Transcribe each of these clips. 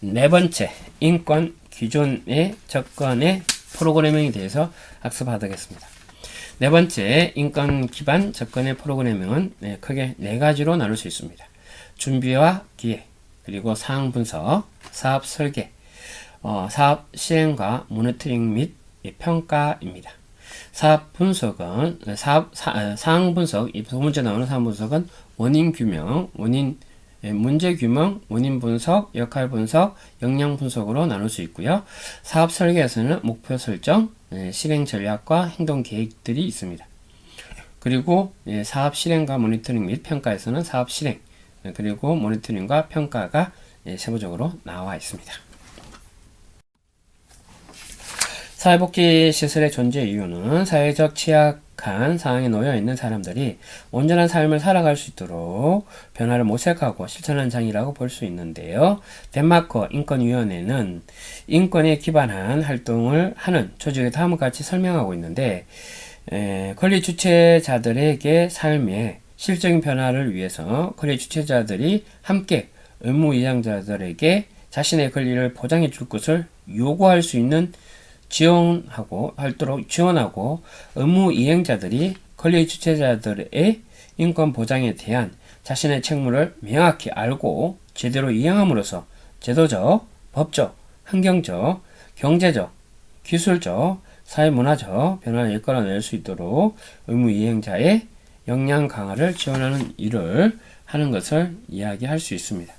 네 번째, 인권 기존의 접근의 프로그래밍에 대해서 학습하겠습니다. 네 번째, 인권 기반 접근의 프로그래밍은 네, 크게 네 가지로 나눌 수 있습니다. 준비와 기획, 그리고 상황 분석, 사업 설계, 어, 사업 실행과 모니터링 및 평가입니다. 사업 분석은 사업 사, 아, 상황 분석 이 두 번째 나오는 상황 분석은 원인 규명, 원인 예, 문제 규명, 원인 분석, 역할 분석, 역량 분석으로 나눌 수 있고요. 사업 설계에서는 목표 설정, 예, 실행 전략과 행동 계획들이 있습니다. 그리고 예, 사업 실행과 모니터링 및 평가에서는 사업 실행, 예, 그리고 모니터링과 평가가 예, 세부적으로 나와 있습니다. 사회복지 시설의 존재 이유는 사회적 취약 한 상황에 놓여 있는 사람들이 온전한 삶을 살아갈 수 있도록 변화를 모색하고 실천한 장이라고 볼 수 있는데요. 덴마크 인권위원회는 인권에 기반한 활동을 하는 조직의 다음과 같이 설명하고 있는데 에, 권리 주체자들에게 삶의 실적인 변화를 위해서 권리 주체자들이 함께 의무 이행자들에게 자신의 권리를 보장해 줄 것을 요구할 수 있는 지원하고 하도록 지원하고 의무 이행자들이 권리 주체자들의 인권 보장에 대한 자신의 책무를 명확히 알고 제대로 이행함으로써 제도적, 법적, 환경적, 경제적, 기술적, 사회문화적 변화를 이끌어낼 수 있도록 의무 이행자의 역량 강화를 지원하는 일을 하는 것을 이야기할 수 있습니다.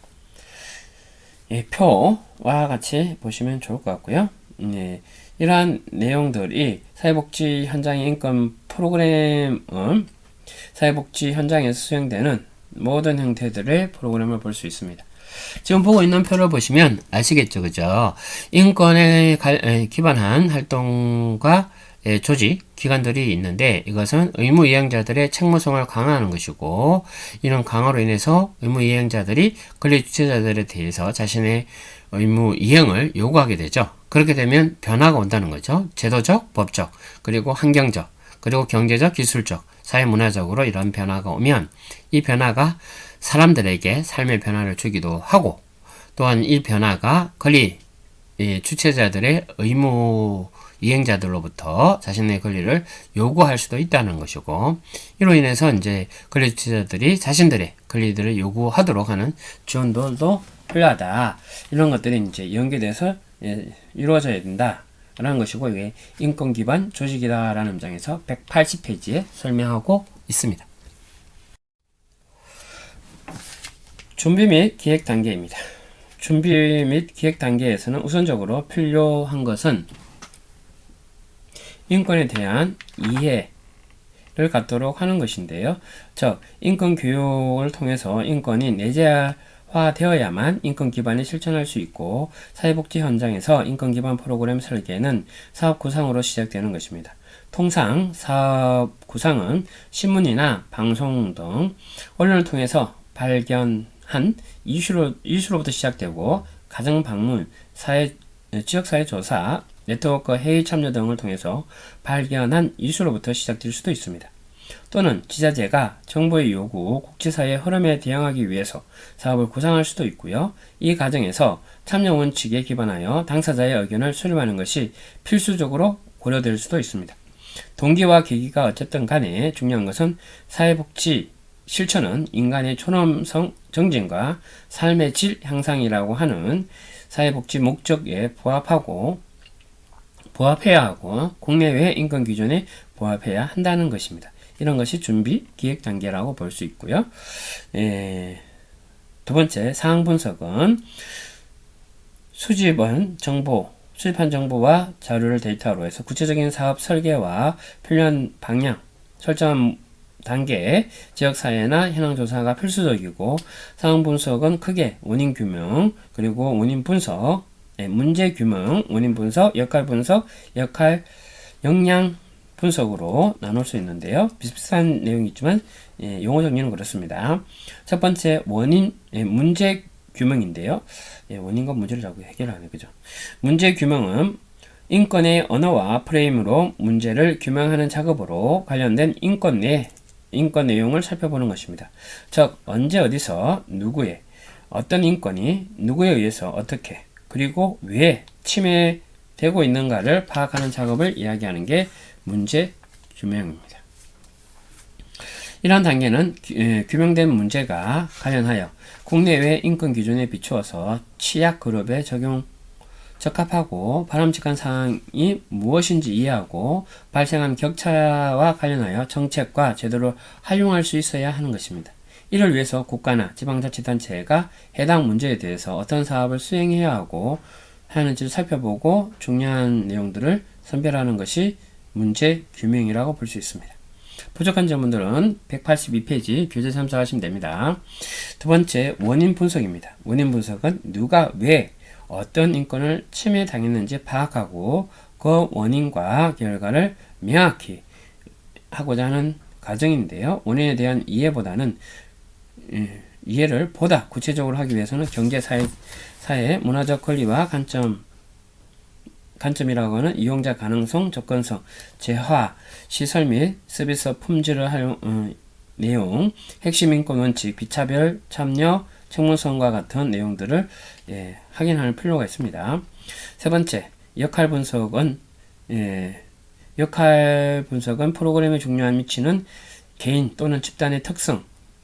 예, 표와 같이 보시면 좋을 것 같고요. 예, 이러한 내용들이 사회복지 현장의 인권 프로그램은 사회복지 현장에서 수행되는 모든 형태들의 프로그램을 볼 수 있습니다. 지금 보고 있는 표를 보시면 아시겠죠, 그죠? 인권에 기반한 활동과 조직, 기관들이 있는데 이것은 의무 이행자들의 책무성을 강화하는 것이고 이런 강화로 인해서 의무 이행자들이 권리 주체자들에 대해서 자신의 의무 이행을 요구하게 되죠. 그렇게 되면 변화가 온다는 거죠. 제도적, 법적, 그리고 환경적, 그리고 경제적, 기술적, 사회문화적으로 이런 변화가 오면 이 변화가 사람들에게 삶의 변화를 주기도 하고 또한 이 변화가 권리 주체자들의 의무 이행자들로부터 자신의 권리를 요구할 수도 있다는 것이고 이로 인해서 이제 권리 주체자들이 자신들의 권리들을 요구하도록 하는 지원들도 필요하다 이런 것들이 이제 연계돼서 예, 이루어져야 된다. 라는 것이고 이게 인권 기반 조직이다라는 문장에서 180페이지에 설명하고 있습니다. 준비 및 기획 단계입니다. 준비 및 기획 단계에서는 우선적으로 필요한 것은 인권에 대한 이해 를 갖도록 하는 것인데요. 즉, 인권 교육을 통해서 인권이 내재 화되어야만 인권 기반을 실천할 수 있고 사회복지 현장에서 인권 기반 프로그램 설계는 사업 구상으로 시작되는 것입니다. 통상 사업 구상은 신문이나 방송 등 언론을 통해서 발견한 이슈로, 이슈로부터 시작되고 가정 방문, 사회, 지역사회 조사, 네트워크 회의 참여 등을 통해서 발견한 이슈로부터 시작될 수도 있습니다. 또는 지자체가 정부의 요구, 국제사회의 흐름에 대응하기 위해서 사업을 구상할 수도 있고요. 이 과정에서 참여 원칙에 기반하여 당사자의 의견을 수렴하는 것이 필수적으로 고려될 수도 있습니다. 동기와 계기가 어쨌든 간에 중요한 것은 사회복지 실천은 인간의 존엄성 정진과 삶의 질 향상이라고 하는 사회복지 목적에 부합하고 부합해야 하고 국내외 인권 기준에 부합해야 한다는 것입니다. 이런 것이 준비 기획 단계라고 볼 수 있고요. 예, 두 번째 상황 분석은 수집은 정보, 수집한 정보와 자료를 데이터로 해서 구체적인 사업 설계와 필요한 방향, 설정한 단계, 지역사회나 현황조사가 필수적이고 상황 분석은 크게 원인 규명, 그리고 원인 분석, 네, 문제 규명, 원인 분석, 역할 분석, 역할 역량 분석으로 나눌 수 있는데요. 비슷비슷한 내용이 있지만 예, 용어 정리는 그렇습니다. 첫 번째 원인 예, 문제 규명인데요. 예, 원인과 문제를 자꾸 해결하네 그죠? 문제 규명은 인권의 언어와 프레임으로 문제를 규명하는 작업으로 관련된 인권 내 인권 내용을 살펴보는 것입니다. 즉 언제 어디서 누구의 어떤 인권이 누구에 의해서 어떻게 그리고 왜 침해되고 있는가를 파악하는 작업을 이야기하는 게 문제 규명입니다. 이러한 단계는 규- 규명된 문제가 관련하여 국내외 인권 기준에 비추어서 취약 그룹에 적용 적합하고 바람직한 사항이 무엇인지 이해하고 발생한 격차와 관련하여 정책과 제도를 활용할 수 있어야 하는 것입니다. 이를 위해서 국가나 지방자치단체가 해당 문제에 대해서 어떤 사업을 수행해야 하고 하는지를 살펴보고 중요한 내용들을 선별하는 것이 문제 규명이라고 볼 수 있습니다. 부족한 점들은 182페이지 교재 참조하시면 됩니다. 두 번째, 원인 분석입니다. 원인 분석은 누가 왜 어떤 인권을 침해당했는지 파악하고 그 원인과 결과를 명확히 하고자 하는 과정인데요. 원인에 대한 이해보다는 예, 이해를 보다 구체적으로 하기 위해서는 경제 사회 사회 문화적 권리와 관점 관점이라고 하는 이용자 가능성, 접근성, 재화, 시설 및 서비스 품질을 활용 어, 내용, 핵심 인권 원칙, 비차별 참여, 청문성과 같은 내용들을 예, 확인할 필요가 있습니다. 세 번째, 역할 분석은 예, 역할 분석은 프로그램에 중요한 미치는 개인 또는 집단의 특성,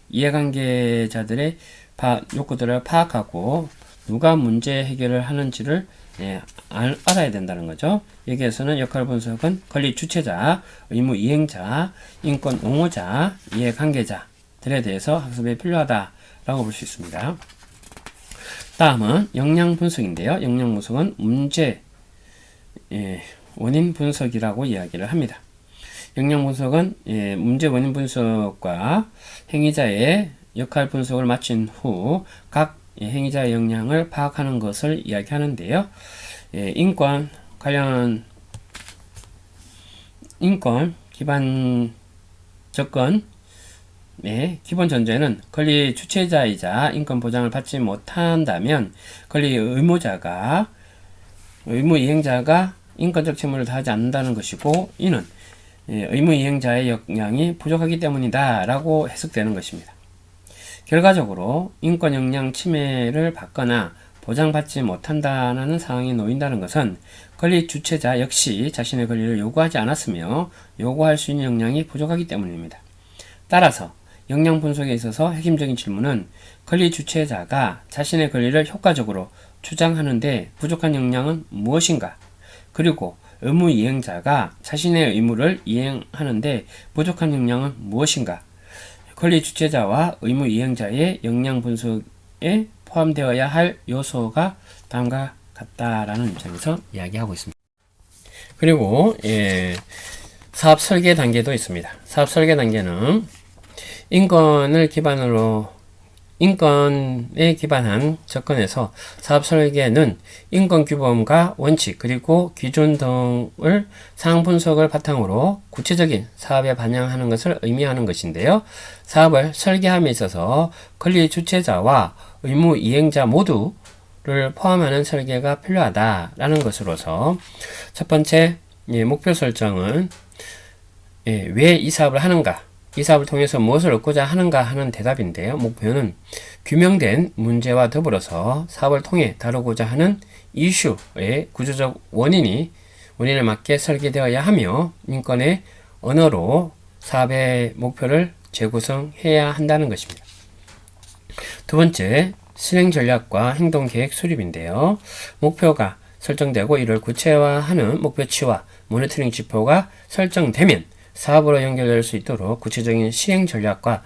이해관계자들의 파, 욕구들을 파악하고 누가 문제 해결을 하는지를 예, 알, 알아야 된다는 거죠. 여기에서는 역할 분석은 권리 주체자, 의무 이행자, 인권 옹호자, 이해관계자들에 대해서 학습에 필요하다라고 볼 수 있습니다. 다음은 역량 분석인데요. 역량 분석은 문제 예, 원인 분석이라고 이야기를 합니다. 역량 분석은 예, 문제 원인 분석과 행위자의 역할 분석을 마친 후 각 행위자의 역량을 파악하는 것을 이야기하는데요. 예, 인권 관련 인권 기반 접근 네, 기본 전제는 권리 주체자이자 인권 보장을 받지 못한다면 권리 의무자가 의무 이행자가 인권적 책무를 다하지 않는다는 것이고 이는 예, 의무 이행자의 역량이 부족하기 때문이다라고 해석되는 것입니다. 결과적으로 인권 역량 침해를 받거나 보장받지 못한다는 상황이 놓인다는 것은 권리 주체자 역시 자신의 권리를 요구하지 않았으며 요구할 수 있는 역량이 부족하기 때문입니다. 따라서 역량 분석에 있어서 핵심적인 질문은 권리 주체자가 자신의 권리를 효과적으로 주장하는데 부족한 역량은 무엇인가? 그리고 의무 이행자가 자신의 의무를 이행하는데 부족한 역량은 무엇인가? 권리 주체자와 의무 이행자의 역량 분석에 포함되어야 할 요소가 다음과 같다라는 입장에서 이야기하고 있습니다. 그리고 예, 사업 설계 단계도 있습니다. 사업 설계 단계는 인권을 기반으로 인권에 기반한 접근에서 사업 설계는 인권 규범과 원칙 그리고 기준 등을 상황 분석을 바탕으로 구체적인 사업에 반영하는 것을 의미하는 것인데요. 사업을 설계함에 있어서 권리 주체자와 의무 이행자 모두를 포함하는 설계가 필요하다라는 것으로서 첫 번째 예, 목표 설정은 예, 왜 이 사업을 하는가 이 사업을 통해서 무엇을 얻고자 하는가 하는 대답인데요. 목표는 규명된 문제와 더불어서 사업을 통해 다루고자 하는 이슈의 구조적 원인이 원인에 맞게 설계되어야 하며 인권의 언어로 사업의 목표를 재구성해야 한다는 것입니다. 두 번째, 실행 전략과 행동 계획 수립인데요. 목표가 설정되고 이를 구체화하는 목표치와 모니터링 지표가 설정되면 사업으로 연결될 수 있도록 구체적인 실행 전략과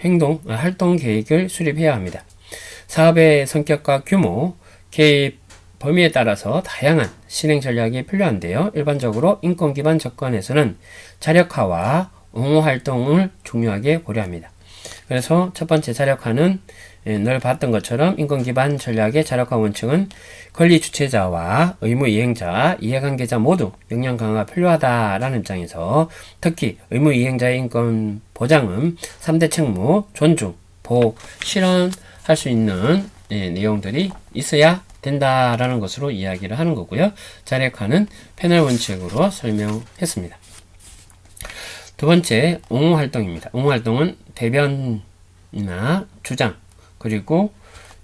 행동, 아, 활동 계획을 수립해야 합니다. 사업의 성격과 규모, 개입 범위에 따라서 다양한 실행 전략이 필요한데요. 일반적으로 인권 기반 접근에서는 자력화와 옹호 활동을 중요하게 고려합니다. 그래서 첫 번째 자력화는 예, 늘 봤던 것처럼 인권 기반 전략의 자력화 원칙은 권리 주체자와 의무 이행자, 이해관계자 모두 역량 강화가 필요하다라는 입장에서 특히 의무 이행자의 인권 보장은 3대 책무, 존중, 보호, 실현할 수 있는 예, 내용들이 있어야 된다라는 것으로 이야기를 하는 거고요. 자력화는 패널 원칙으로 설명했습니다. 두 번째, 옹호 활동입니다. 옹호 활동은 대변이나 주장, 그리고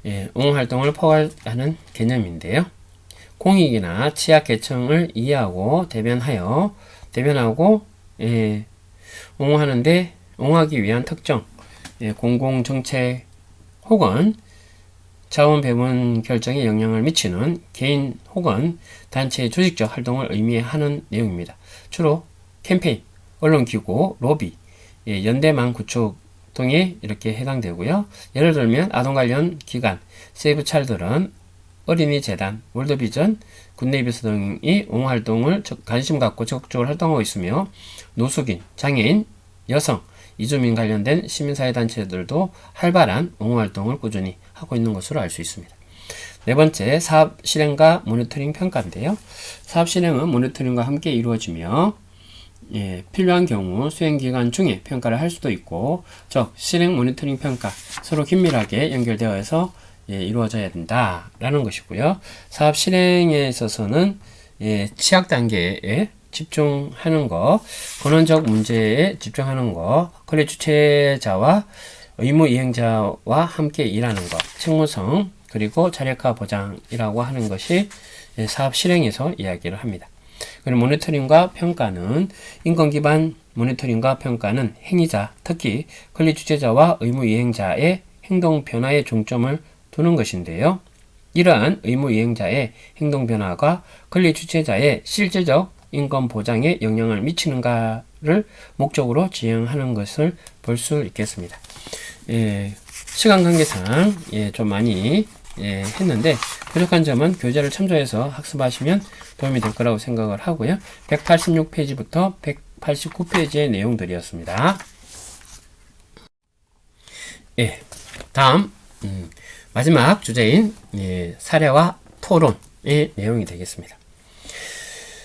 예, 옹호 활동을 포괄하는 개념인데요. 공익이나 취약 계층을 이해하고 대변하여 대변하고 예, 옹호하는데 옹호하기 위한 특정 예, 공공 정책 혹은 자원 배분 결정에 영향을 미치는 개인 혹은 단체의 조직적 활동을 의미하는 내용입니다. 주로 캠페인, 언론기구, 로비, 예, 연대망 구축 등이 이렇게 해당되고요. 예를 들면 아동 관련 기관, 세이브 찰들은 어린이 재단, 월드비전, 굿네이비스 등이 옹호 활동을 적- 관심 갖고 적극적으로 활동하고 있으며 노숙인, 장애인, 여성, 이주민 관련된 시민사회 단체들도 활발한 옹호 활동을 꾸준히 하고 있는 것으로 알 수 있습니다. 네 번째, 사업 실행과 모니터링 평가인데요. 사업 실행은 모니터링과 함께 이루어지며 예, 필요한 경우 수행 기간 중에 평가를 할 수도 있고, 즉 실행 모니터링 평가 서로 긴밀하게 연결되어 서 예, 이루어져야 된다라는 것이고요. 사업 실행에 있어서는 예, 취약 단계에 집중하는 거, 근원적 문제에 집중하는 거, 거래 주체자와 의무 이행자와 함께 일하는 것, 책무성 그리고 자력화 보장이라고 하는 것이 예, 사업 실행에서 이야기를 합니다. 그리고 모니터링과 평가는 인권 기반 모니터링과 평가는 행위자, 특히 권리 주체자와 의무 이행자의 행동 변화에 중점을 두는 것인데요. 이러한 의무 이행자의 행동 변화가 권리 주체자의 실제적 인권 보장에 영향을 미치는가를 목적으로 지향하는 것을 볼 수 있겠습니다. 예, 시간 관계상 예, 좀 많이 예, 했는데 부족한 점은 교재를 참조해서 학습하시면 도움이 될 거라고 생각을 하고요. 186페이지부터 189페이지의 내용들이었습니다. 예, 다음 음, 마지막 주제인 예, 사례와 토론의 내용이 되겠습니다.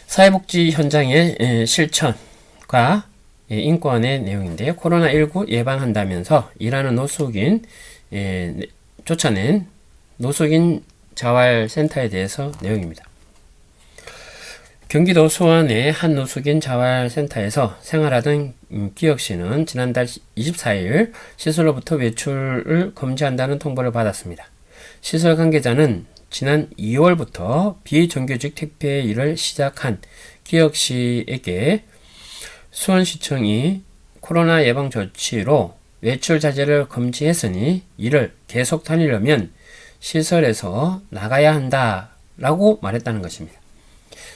사회복지 현장의 예, 실천과 예, 인권의 내용인데요. 코로나19 예방한다면서 일하는 노숙인 예, 네, 쫓아낸 노숙인 자활센터에 대해서 내용입니다. 경기도 수원의 한 노숙인 자활센터에서 생활하던 음, 기혁 씨는 지난달 24일 시설로부터 외출을 금지한다는 통보를 받았습니다. 시설 관계자는 지난 2월부터 비정규직 택배 일을 시작한 기혁 씨에게 수원시청이 코로나 예방 조치로 외출 자제를 금지했으니 이를 계속 다니려면 시설에서 나가야 한다 라고 말했다는 것입니다.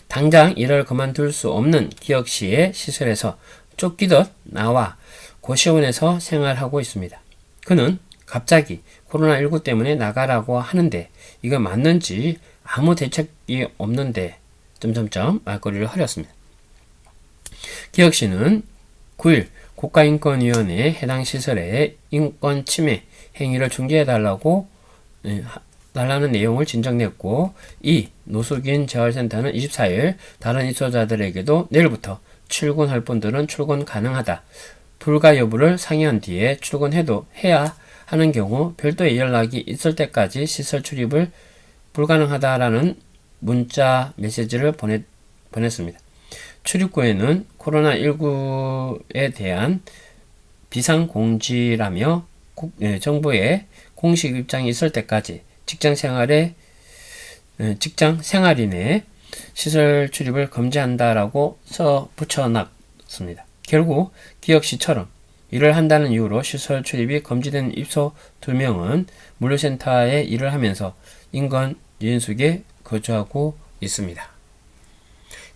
당장 일을 그만둘 수 없는 기혁 씨의 시설에서 쫓기듯 나와 고시원에서 생활하고 있습니다. 그는 갑자기 코로나19 때문에 나가라고 하는데 이거 맞는지 아무 대책이 없는데 점점점 말거리를 흐렸습니다. 기혁 씨는 9일 국가인권위원회에 해당 시설의 인권 침해 행위를 중지해달라고 달라는 내용을 진정냈고 이 노숙인 재활센터는 24일 다른 입소자들에게도 내일부터 출근할 분들은 출근 가능하다. 불가 여부를 상의한 뒤에 출근해도 해야 하는 경우 별도의 연락이 있을 때까지 시설 출입을 불가능하다라는 문자 메시지를 보냈, 보냈습니다. 출입구에는 코로나19에 대한 비상공지라며 국- 예, 정부의 공식 입장이 있을 때까지 직장 생활에 예, 직장 생활인의 시설 출입을 금지한다라고 써 붙여놨습니다. 결국 기혁 씨처럼 일을 한다는 이유로 시설 출입이 금지된 입소 두 명은 물류센터에 일을 하면서 인근 유인숙에 거주하고 있습니다.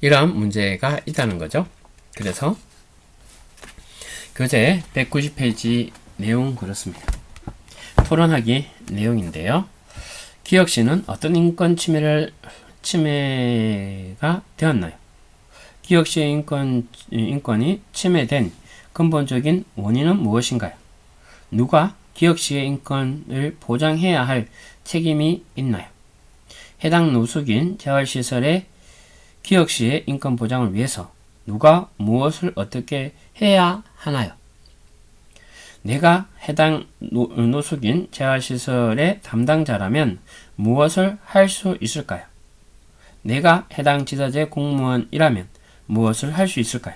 이러한 문제가 있다는 거죠. 그래서 교재 190페이지 내용 그렇습니다. 토론하기 내용인데요. 기혁 씨는 어떤 인권 침해를 침해가 되었나요? 기혁 씨의 인권 인권이 침해된 근본적인 원인은 무엇인가요? 누가 기혁 씨의 인권을 보장해야 할 책임이 있나요? 해당 노숙인 재활시설의 기혁 씨의 인권 보장을 위해서 누가 무엇을 어떻게 해야 하나요? 내가 해당 노, 노숙인 재활시설의 담당자라면 무엇을 할 수 있을까요? 내가 해당 지자체 공무원이라면 무엇을 할 수 있을까요?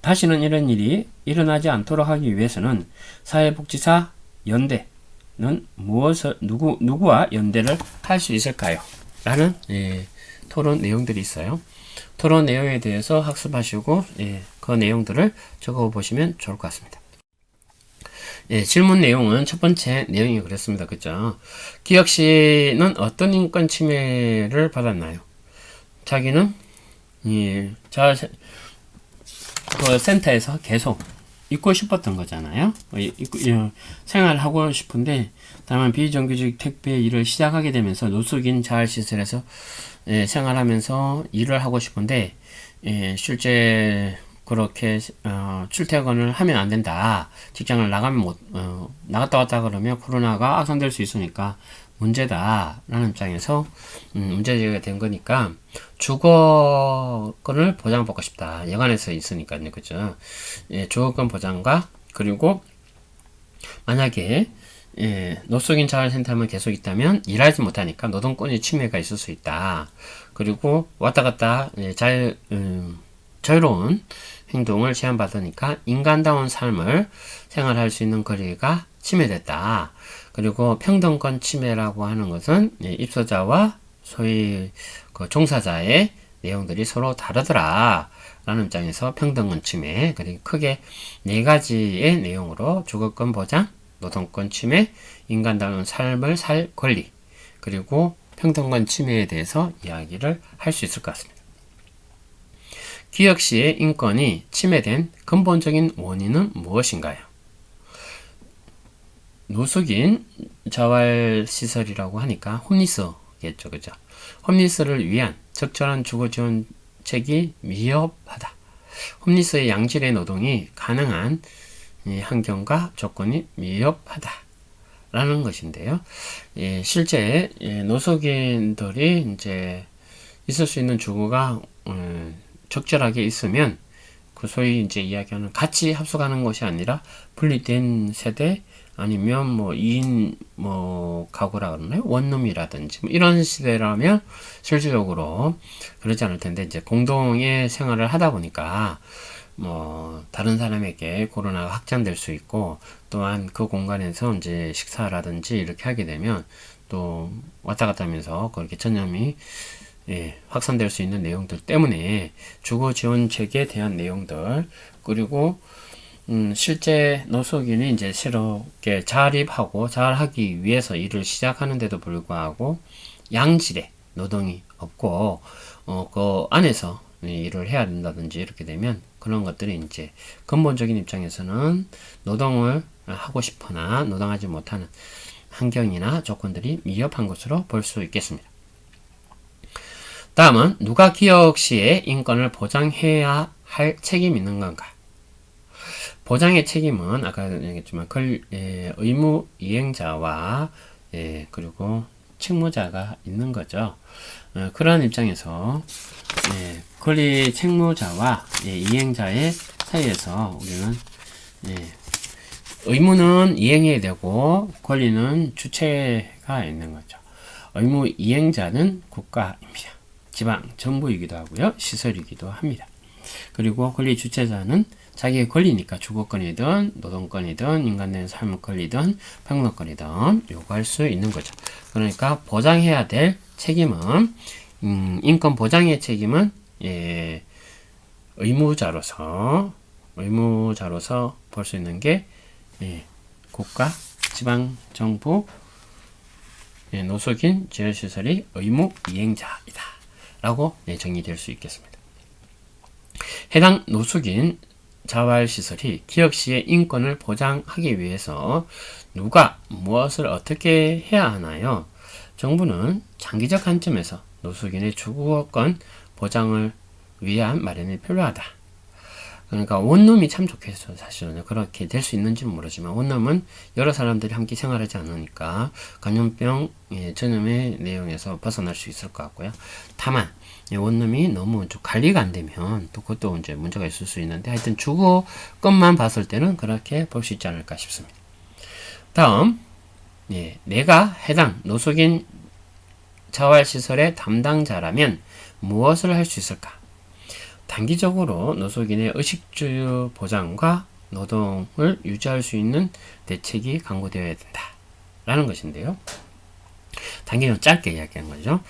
다시는 이런 일이 일어나지 않도록 하기 위해서는 사회복지사 연대는 무엇을 누구 누구와 연대를 할 수 있을까요? 라는 예, 토론 내용들이 있어요. 토론 내용에 대해서 학습하시고 예, 그 내용들을 적어 보시면 좋을 것 같습니다. 예, 질문 내용은 첫 번째 내용이 그랬습니다. 그죠? 기혁 씨는 어떤 인권 침해를 받았나요? 자기는 예, 자, 그 센터에서 계속 있고 싶었던 거잖아요. 어, 생활하고 싶은데 다만 비정규직 택배 일을 시작하게 되면서 노숙인 자활시설에서 예, 생활하면서 일을 하고 싶은데 예, 실제 그렇게 어, 출퇴근을 하면 안 된다. 직장을 나가면 못 어, 나갔다 왔다 그러면 코로나가 확산될 수 있으니까 문제다라는 입장에서 음, 문제제기가 된 거니까 주거권을 보장받고 싶다. 여관에서 있으니까요, 그죠? 예, 주거권 보장과 그리고 만약에 예, 노숙인 자활센터만 계속 있다면 일하지 못하니까 노동권의 침해가 있을 수 있다. 그리고 왔다 갔다 예, 자유, 음, 자유로운 행동을 제한받으니까 인간다운 삶을 생활할 수 있는 거리가 침해됐다. 그리고 평등권 침해라고 하는 것은 예, 입소자와 소위 그 종사자의 내용들이 서로 다르더라. 라는 입장에서 평등권 침해, 그리고 크게 네 가지의 내용으로 주거권 보장, 노동권 침해, 인간다운 삶을 살 권리, 그리고 평등권 침해에 대해서 이야기를 할 수 있을 것 같습니다. 기혁 씨의 인권이 침해된 근본적인 원인은 무엇인가요? 노숙인 자활시설이라고 하니까 홈리스겠죠, 그죠? 홈리스를 위한 적절한 주거 지원책이 미흡하다. 홈리스의 양질의 노동이 가능한 환경과 조건이 미흡하다. 라는 것인데요. 예, 실제 예, 노숙인들이 이제 있을 수 있는 주거가 음, 적절하게 있으면 그 소위 이제 이야기하는 같이 합숙하는 것이 아니라 분리된 세대 아니면 뭐 2인 뭐 가구라 그러나요? 원룸이라든지 뭐 이런 시대라면 실질적으로 그러지 않을 텐데 이제 공동의 생활을 하다 보니까 뭐 다른 사람에게 코로나가 확장될 수 있고 또한 그 공간에서 이제 식사라든지 이렇게 하게 되면 또 왔다 갔다 하면서 그렇게 전염이 예, 확산될 수 있는 내용들 때문에 주거 지원책에 대한 내용들 그리고 음, 실제 노숙인이 이제 새롭게 자립하고 잘하기 위해서 일을 시작하는데도 불구하고 양질의 노동이 없고 어, 그 안에서 일을 해야 된다든지 이렇게 되면 그런 것들이 이제 근본적인 입장에서는 노동을 하고 싶으나 노동하지 못하는 환경이나 조건들이 미흡한 것으로 볼 수 있겠습니다. 다음은 누가 기억 시에 인권을 보장해야 할 책임이 있는 건가? 보장의 책임은 아까 얘기했지만 글, 예, 의무 이행자와 예, 그리고 책무자가 있는 거죠. 어, 그러한 입장에서 예, 권리 책무자와 예, 이행자의 사이에서 우리는 예, 의무는 이행해야 되고 권리는 주체가 있는 거죠. 의무 이행자는 국가입니다. 지방 정부이기도 하고요. 시설이기도 합니다. 그리고 권리 주체자는 자기의 권리니까 주거권이든 노동권이든 인간의 삶의 권리든 평등권이든 요구할 수 있는 거죠. 그러니까 보장해야 될 책임은 음, 인권 보장의 책임은 예, 의무자로서 의무자로서 볼 수 있는 게 예, 국가, 지방 정부, 예, 노숙인 지원시설이 의무 이행자이다. 라고 예, 정의될 수 있겠습니다. 해당 노숙인 자활시설이 기업시의 인권을 보장하기 위해서 누가 무엇을 어떻게 해야 하나요? 정부는 장기적 관점에서 노숙인의 주거권 보장을 위한 마련이 필요하다. 그러니까 원룸이 참 좋겠죠. 사실은 그렇게 될 수 있는지는 모르지만 원룸은 여러 사람들이 함께 생활하지 않으니까 감염병 예, 전염의 내용에서 벗어날 수 있을 것 같고요. 다만 원룸이 너무 좀 관리가 안 되면 또 그것도 이제 문제가 있을 수 있는데 하여튼 주거 것만 봤을 때는 그렇게 볼 수 있지 않을까 싶습니다. 다음 예, 내가 해당 노숙인 자활시설의 담당자라면 무엇을 할 수 있을까? 단기적으로 노숙인의 의식주 보장과 노동을 유지할 수 있는 대책이 강구되어야 된다. 라는 것인데요. 단계는 짧게 이야기하는 거죠.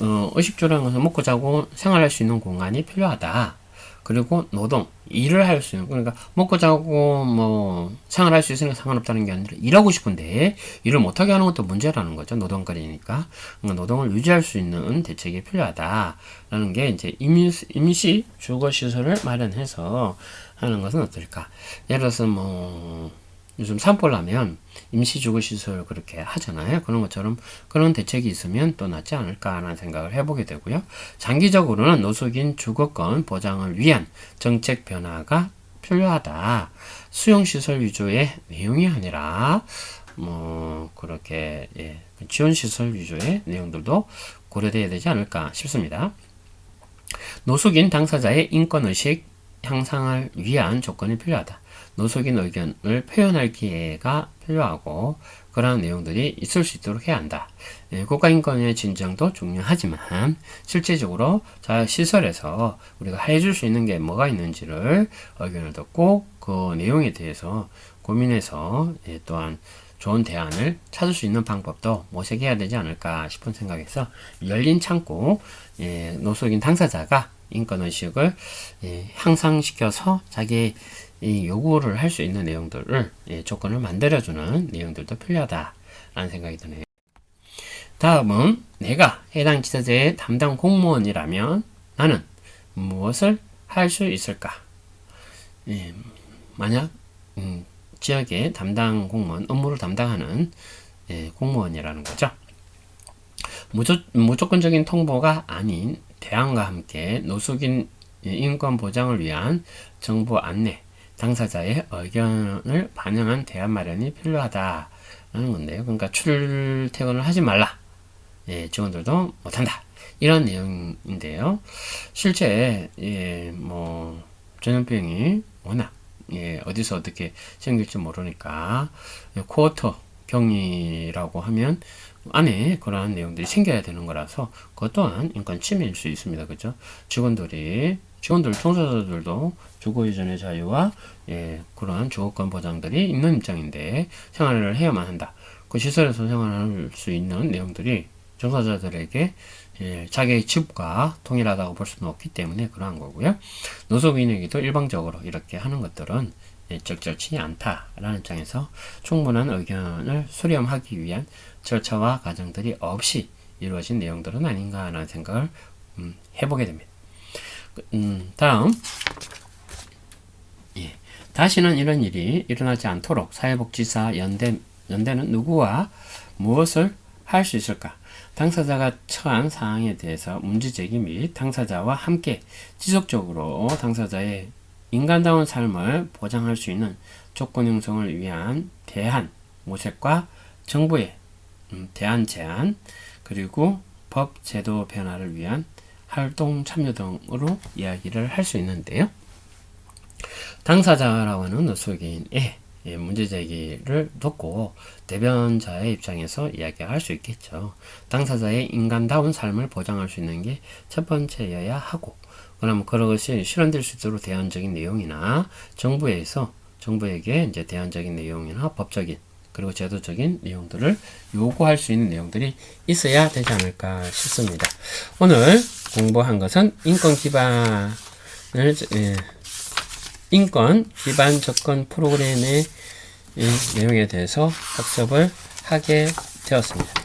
어, 의식주라는 것은 먹고 자고 생활할 수 있는 공간이 필요하다. 그리고 노동, 일을 할 수 있는, 그러니까 먹고 자고 뭐 생활할 수 있으니까 상관없다는 게 아니라 일하고 싶은데 일을 못하게 하는 것도 문제라는 거죠. 노동거리니까. 그러니까 노동을 유지할 수 있는 대책이 필요하다라는 게 이제 임시, 임시 주거시설을 마련해서 하는 것은 어떨까. 예를 들어서 뭐 요즘 산불 나면 임시 주거 시설 그렇게 하잖아요. 그런 것처럼 그런 대책이 있으면 또 낫지 않을까라는 생각을 해보게 되고요. 장기적으로는 노숙인 주거권 보장을 위한 정책 변화가 필요하다. 수용시설 위주의 내용이 아니라 뭐 그렇게 예, 지원시설 위주의 내용들도 고려돼야 되지 않을까 싶습니다. 노숙인 당사자의 인권의식 향상을 위한 조건이 필요하다. 노숙인 의견을 표현할 기회가 필요하고 그러한 내용들이 있을 수 있도록 해야 한다. 예, 국가인권의 진정도 중요하지만 실제적으로 자 시설에서 우리가 해줄 수 있는 게 뭐가 있는지를 의견을 듣고 그 내용에 대해서 고민해서 예, 또한 좋은 대안을 찾을 수 있는 방법도 모색해야 되지 않을까 싶은 생각에서 열린 창고 예, 노숙인 당사자가 인권의식을 예, 향상시켜서 자기의 이 요구를 할 수 있는 내용들을 예, 조건을 만들어주는 내용들도 필요하다라는 생각이 드네요. 다음은 내가 해당 지자체의 담당 공무원이라면 나는 무엇을 할 수 있을까? 예, 만약 음, 지역의 담당 공무원 업무를 담당하는 예, 공무원이라는 거죠. 무조, 무조건적인 통보가 아닌 대안과 함께 노숙인 인권 보장을 위한 정보 안내, 당사자의 의견을 반영한 대안 마련이 필요하다라는 건데요. 그러니까 출퇴근을 하지 말라. 예, 직원들도 못한다. 이런 내용인데요. 실제 예, 뭐 전염병이 워낙 예, 어디서 어떻게 생길지 모르니까 쿼터 격리라고 하면 안에 그러한 내용들이 생겨야 되는 거라서 그것 또한 인권 침해일 수 있습니다. 그죠? 직원들이 직원들 통사자들도 주거 이전의 자유와 예, 그러한 주거권 보장들이 있는 입장인데 생활을 해야만 한다. 그 시설에서 생활할 수 있는 내용들이 종사자들에게 예, 자기의 집과 동일하다고 볼 수는 없기 때문에 그러한 거고요. 노숙인에게도 일방적으로 이렇게 하는 것들은 예, 적절치 않다라는 입장에서 충분한 의견을 수렴하기 위한 절차와 과정들이 없이 이루어진 내용들은 아닌가라는 생각을 음, 해보게 됩니다. 음, 다음 예, 다시는 이런 일이 일어나지 않도록 사회복지사 연대 연대는 누구와 무엇을 할 수 있을까? 당사자가 처한 사항에 대해서 문제제기 및 당사자와 함께 지속적으로 당사자의 인간다운 삶을 보장할 수 있는 조건 형성을 위한 대안 모색과 정부의 음, 대안 제안 그리고 법 제도 변화를 위한 활동 참여 등으로 이야기를 할 수 있는데요. 당사자라고 하는 노숙인의 예, 문제 제기를 듣고 대변자의 입장에서 이야기할 수 있겠죠. 당사자의 인간다운 삶을 보장할 수 있는 게 첫 번째여야 하고, 그럼 그것이 실현될 수 있도록 대안적인 내용이나 정부에서 정부에게 이제 대안적인 내용이나 법적인 그리고 제도적인 내용들을 요구할 수 있는 내용들이 있어야 되지 않을까 싶습니다. 오늘 공부한 것은 인권 기반을 예, 인권 기반 접근 프로그램의 내용에 대해서 학습을 하게 되었습니다.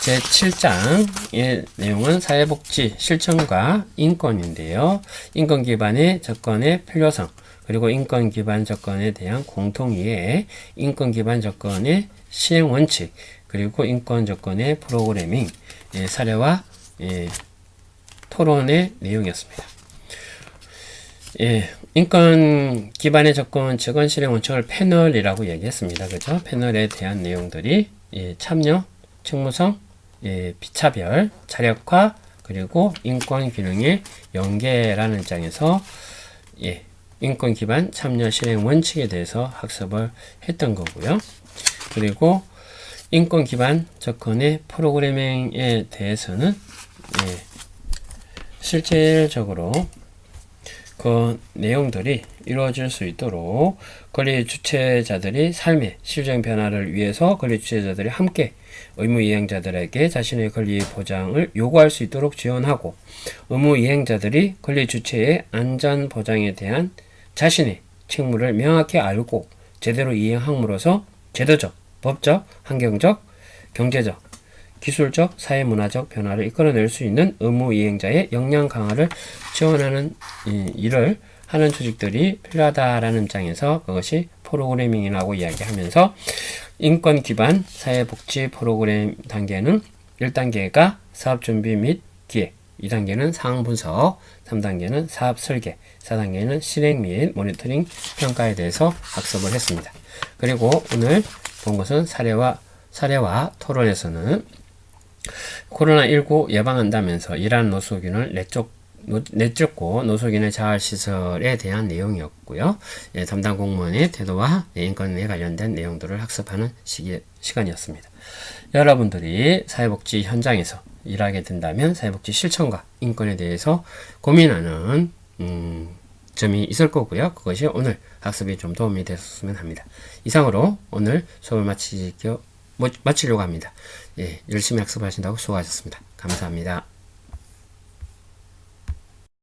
제 7장의 내용은 사회복지 실천과 인권인데요. 인권 기반의 접근의 필요성, 그리고 인권 기반 접근에 대한 공통이해, 인권 기반 접근의 시행 원칙, 그리고 인권 접근의 프로그래밍, 예, 사례와 예, 토론의 내용이었습니다. 예, 인권 기반의 접근 측은 실행 원칙을 패널이라고 얘기했습니다. 그죠? 패널에 대한 내용들이 예, 참여, 책무성, 예, 비차별, 자력화, 그리고 인권 기능의 연계라는 입장에서 예, 인권 기반 참여 실행 원칙에 대해서 학습을 했던 거고요. 그리고 인권 기반 접근의 프로그래밍에 대해서는 예, 실질적으로 그 내용들이 이루어질 수 있도록 권리 주체자들이 삶의 실질적인 변화를 위해서 권리 주체자들이 함께 의무 이행자들에게 자신의 권리 보장을 요구할 수 있도록 지원하고 의무 이행자들이 권리 주체의 안전 보장에 대한 자신의 책무를 명확히 알고 제대로 이행함으로써 제도적, 법적, 환경적, 경제적, 기술적, 사회문화적 변화를 이끌어낼 수 있는 의무 이행자의 역량 강화를 지원하는 이 일을 하는 조직들이 필요하다라는 입장에서 그것이 프로그래밍이라고 이야기하면서 인권 기반 사회복지 프로그램 단계는 1단계가 사업 준비 및 기획, 2단계는 상황 분석, 3단계는 사업 설계, 4단계는 실행 및 모니터링 평가에 대해서 학습을 했습니다. 그리고 오늘 본 것은 사례와 사례와 토론에서는 코로나19 예방한다면서 이란 노숙인을 내쫓, 노- 내쫓고 노숙인의 자활시설에 대한 내용이었고요. 예, 담당 공무원의 태도와 예, 인권에 관련된 내용들을 학습하는 시기, 시간이었습니다. 여러분들이 사회복지 현장에서 일하게 된다면 사회복지 실천과 인권에 대해서 고민하는 음, 점이 있을 거고요. 그것이 오늘 학습이 좀 도움이 됐으면 합니다. 이상으로 오늘 수업을 마치려, 마치려고 합니다. 예, 열심히 학습하신다고 수고하셨습니다. 감사합니다.